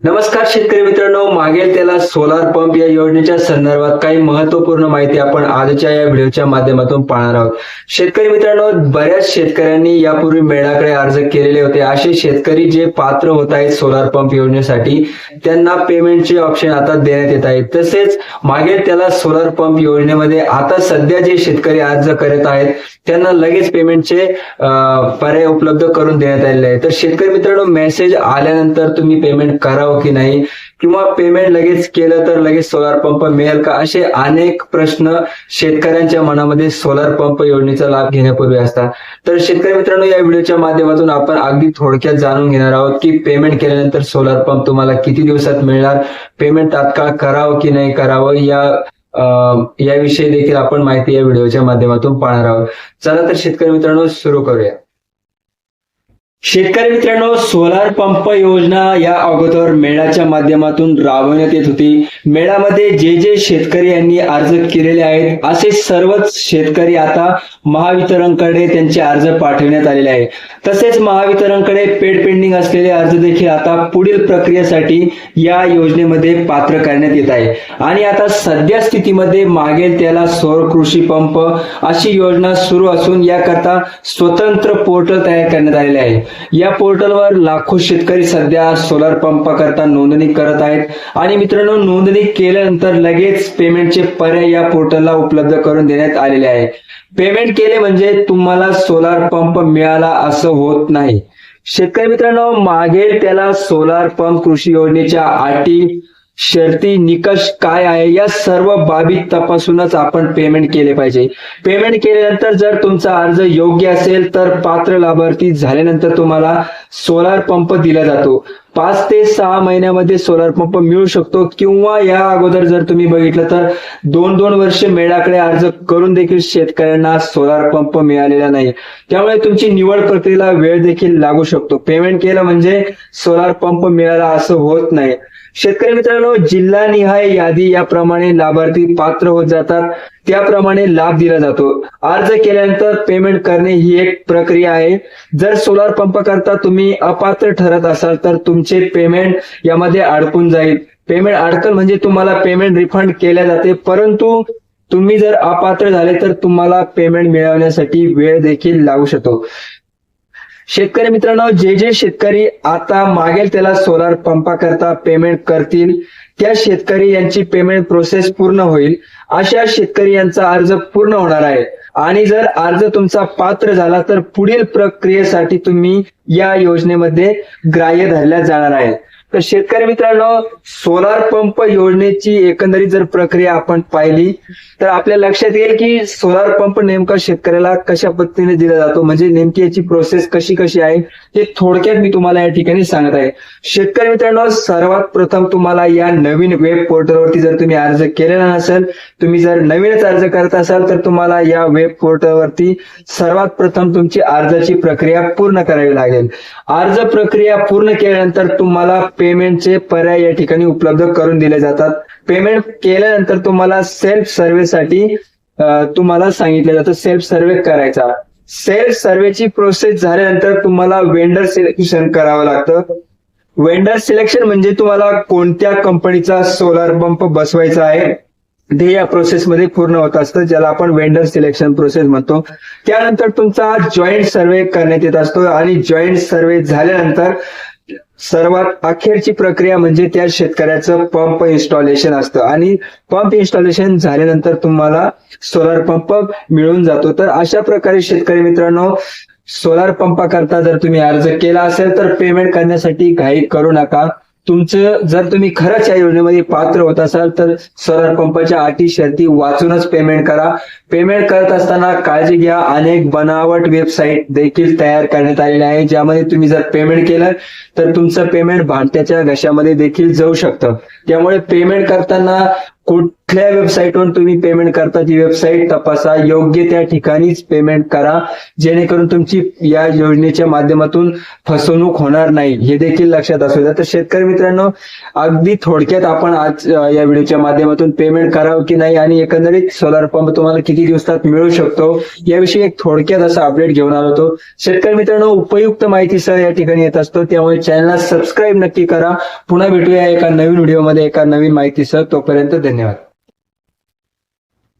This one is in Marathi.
नमस्कार शेतकरी मित्रांनो मागेल त्याला सोलार पंप या योजनेच्या संदर्भात काही महत्त्वपूर्ण माहिती आपण आजच्या या व्हिडिओच्या माध्यमातून पाहणार आहोत. शेतकरी मित्रांनो बऱ्याच शेतकऱ्यांनी यापूर्वी मेळाकडे अर्ज केलेले होते. असे शेतकरी जे पात्र होत आहेत सोलार पंप योजनेसाठी त्यांना पेमेंटचे ऑप्शन आता देण्यात येत आहेत. तसेच मागेल त्याला सोलार पंप योजनेमध्ये आता सध्या जे शेतकरी अर्ज करत आहेत त्यांना लगेच पेमेंटचे पर्याय उपलब्ध करून देण्यात आलेले आहे. तर शेतकरी मित्रांनो मेसेज आल्यानंतर तुम्ही पेमेंट करा करावं की नाही? किंवा पेमेंट लगेच केलं तर लगेच सोलार पंप मिळेल का? असे अनेक प्रश्न शेतकऱ्यांच्या मनामध्ये सोलार पंप योजनेचा लाभ घेण्यापूर्वी असतात. तर शेतकरी मित्रांनो या व्हिडिओच्या माध्यमातून आपण अगदी थोडक्यात जाणून घेणार आहोत की पेमेंट केल्यानंतर सोलार पंप तुम्हाला किती दिवसात मिळणार? पेमेंट तात्काळ करावं की नाही करावं? या याविषयी देखील आपण माहिती या व्हिडिओच्या माध्यमातून पाहणार आहोत. चला तर शेतकरी मित्रांनो सुरू करूया. शेतकरी मित्रांनो सोलार पंप योजना या अगोदर मेळाच्या माध्यमातून राबवण्यात येत होती. मेळामध्ये जे जे शेतकरी यांनी अर्ज केलेले आहेत असे सर्वच शेतकरी आता महावितरणकडे त्यांचे अर्ज पाठवण्यात आलेले आहे तसेच महावितरणकडे पेड पेंडिंग असलेले अर्ज देखील आता पुढील प्रक्रियेसाठी या योजनेमध्ये पात्र करण्यात येत आहे. आणि आता सध्या स्थितीमध्ये मागेल त्याला सौर कृषी पंप अशी योजना सुरू असून याकरता स्वतंत्र पोर्टल तयार करण्यात आलेले आहे. या पोर्टलवर लाखो शेतकरी सध्या सोलार पंप करता नोंदणी करत आहेत. आणि मित्रांनो नोंदणी केल्यानंतर लगेच पेमेंटचे पर्याय या पोर्टलला उपलब्ध करून देण्यात आलेले आहे. पेमेंट केले म्हणजे तुम्हाला सोलार पंप मिळाला असं होत नाही. शेतकरी मित्रांनो मागेल त्याला सोलार पंप कृषी योजनेच्या अटी शर्ती निकष काय आहे या सर्व बाबी तपासूनच आपण पेमेंट केले पाहिजे. पेमेंट केल्यानंतर जर तुमचा अर्ज योग्य असेल तर पात्र लाभार्थी झाल्यानंतर तुम्हाला सोलार पंप दिला जातो. पाच ते सहा महिन्यामध्ये सोलार पंप मिळू शकतो किंवा या अगोदर जर तुम्ही बघितलं तर दोन दोन वर्ष मेळाकडे अर्ज करून देखील शेतकऱ्यांना सोलार पंप मिळालेला नाही. त्यामुळे तुमची निवड प्रक्रियेला वेळ देखील लागू शकतो. पेमेंट केलं म्हणजे सोलार पंप मिळाला असं होत नाही. शेतकरी मित्रांनो जिल्हा निहाय यादी याप्रमाणे लाभार्थी पात्र होत जातात. त्याप्रमाणे लाभ दिला जातो. अर्ज केल्यानंतर पेमेंट करणे ही एक प्रक्रिया आहे. जर सोलार पंप करता तुम्ही अपात्र ठरत असाल तर तुमचे पेमेंट यामध्ये अडकून जाईल. पेमेंट अडकल म्हणजे तुम्हाला पेमेंट रिफंड केल्या जाते. परंतु तुम्ही जर अपात्र झाले तर तुम्हाला पेमेंट मिळवण्यासाठी वेळ देखील लागू शकतो. शेतकरी मित्रांनो जे जे शेतकरी आता मागेल त्याला सोलार पंपाकरता पेमेंट करतील त्या शेतकरी यांची पेमेंट प्रोसेस पूर्ण होईल. अशा शेतकरी यांचा अर्ज पूर्ण होणार आहे. आणि जर अर्ज तुमचा पात्र झाला तर पुढील प्रक्रियेसाठी तुम्ही या योजनेमध्ये ग्राह्य धरल्या जाणार आहे तर शेतकरी मित्रांनो सोलार पंप योजनेची एकंदरीत जर प्रक्रिया आपण पाहिली तर आपल्या लक्षात येईल की सोलार पंप नेमका शेतकऱ्याला कशा पद्धतीने दिला जातो म्हणजे नेमकी याची प्रोसेस कशी कशी आहे ते थोडक्यात मी तुम्हाला या ठिकाणी सांगत आहे. शेतकरी मित्रांनो सर्वात प्रथम तुम्हाला या नवीन वेब पोर्टलवरती जर तुम्ही अर्ज केलेला नसेल तुम्ही जर नवीनच अर्ज करत असाल तर तुम्हाला या वेब पोर्टलवरती सर्वात प्रथम तुमची अर्जाची प्रक्रिया पूर्ण करावी लागेल. अर्ज प्रक्रिया पूर्ण केल्यानंतर तुम्हाला पेमेंटचे पर्याय या ठिकाणी उपलब्ध करून दिले जातात. पेमेंट केल्यानंतर तुम्हाला सेल्फ सर्व्हेसाठी तुम्हाला सांगितलं जातं सेल्फ सर्व्हे करायचा. सेल्फ सर्व्हेची प्रोसेस झाल्यानंतर तुम्हाला वेंडर सिलेक्शन करावं लागतं. वेंडर सिलेक्शन म्हणजे तुम्हाला कोणत्या कंपनीचा सोलार पंप बसवायचा आहे ते या प्रोसेसमध्ये पूर्ण होत असतं ज्याला आपण वेंडर सिलेक्शन प्रोसेस म्हणतो. त्यानंतर तुमचा जॉईंट सर्वे करण्यात येत असतो आणि जॉईंट सर्वे झाल्यानंतर सर्वात अखेरची प्रक्रिया म्हणजे त्या शेतकऱ्याचं पंप इन्स्टॉलेशन असतं. आणि पंप इन्स्टॉलेशन झाल्यानंतर तुम्हाला सोलार पंप मिळून जातो. तर अशा प्रकारे शेतकरी मित्रांनो सोलार पंपाकरता जर तुम्ही अर्ज केला असेल तर पेमेंट करण्यासाठी घाई करू नका. तुमचं जर तुम्ही खरंच या योजनेमध्ये पात्र होत असाल तर सोलार पंपाच्या अटी शर्ती वाचूनच पेमेंट करा. पेमेंट करत असताना काळजी घ्या. अनेक बनावट वेबसाईट देखील तयार करण्यात आलेल्या आहे ज्यामध्ये तुम्ही जर पेमेंट केलं तर तुमचं पेमेंट भांड्याच्या घशामध्ये देखील जाऊ शकतं. त्यामुळे पेमेंट करताना कुठल्या वेबसाईटवरून तुम्ही पेमेंट करता? ती वेबसाईट तपासा. योग्य त्या ठिकाणीच पेमेंट करा. जेणेकरून तुमची या योजनेच्या माध्यमातून फसवणूक होणार नाही. हे देखील लक्षात असू द्या. तर शेतकरी मित्रांनो अगदी थोडक्यात आपण आज या व्हिडिओच्या माध्यमातून पेमेंट करावं की नाही आणि एकंदरीत सोलार पंप तुम्हाला किती दिवसात मिळू शकतो याविषयी एक थोडक्यात असा अपडेट घेऊन आलो होतो. शेतकरी मित्रांनो उपयुक्त माहितीसह या ठिकाणी येत असतो. त्यामुळे चॅनलला सबस्क्राईब नक्की करा. पुन्हा भेटूया एका नवीन व्हिडिओमध्ये एका नवीन माहितीसह तोपर्यंत धन्यवाद. ねは